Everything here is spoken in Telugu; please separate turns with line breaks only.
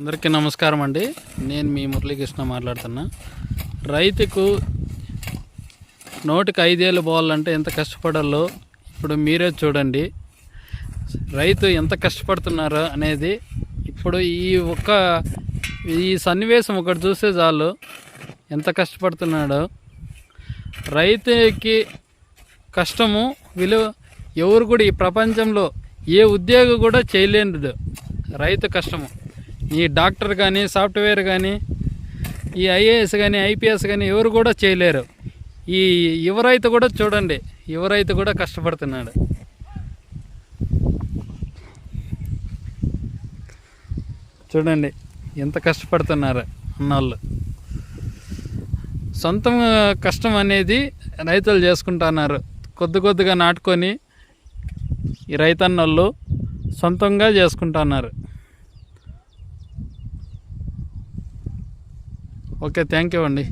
అందరికీ నమస్కారం అండి. నేను మీ మురళీకృష్ణ మాట్లాడుతున్నా. రైతుకు నోటికి ఐదేళ్ళు పోవాలంటే ఎంత కష్టపడాలో ఇప్పుడు మీరే చూడండి. రైతు ఎంత కష్టపడుతున్నారో అనేది ఇప్పుడు ఈ ఒక్క ఈ సన్నివేశం ఒకటి చూస్తే చాలు ఎంత కష్టపడుతున్నాడో. రైతుకి కష్టము విలువ ఎవరు కూడా ఈ ప్రపంచంలో ఏ ఉద్యోగం కూడా చేయలేనిది. రైతు కష్టము. ఈ డాక్టర్ కానీ సాఫ్ట్వేర్ కానీ ఈ ఐఏఎస్ కానీ ఐపీఎస్ కానీ ఎవరు కూడా చేయలేరు. ఈ యువ రైతు కూడా చూడండి యువ రైతు కూడా కష్టపడుతున్నాడు. చూడండి ఎంత కష్టపడుతున్నారు అన్నోళ్ళు. సొంతం కష్టం అనేది రైతులు చేసుకుంటున్నారు. కొద్ది కొద్దిగా నాటుకొని ఈ రైతన్నోళ్ళు సొంతంగా చేసుకుంటున్నారు. ఓకే థ్యాంక్ యూ అండి.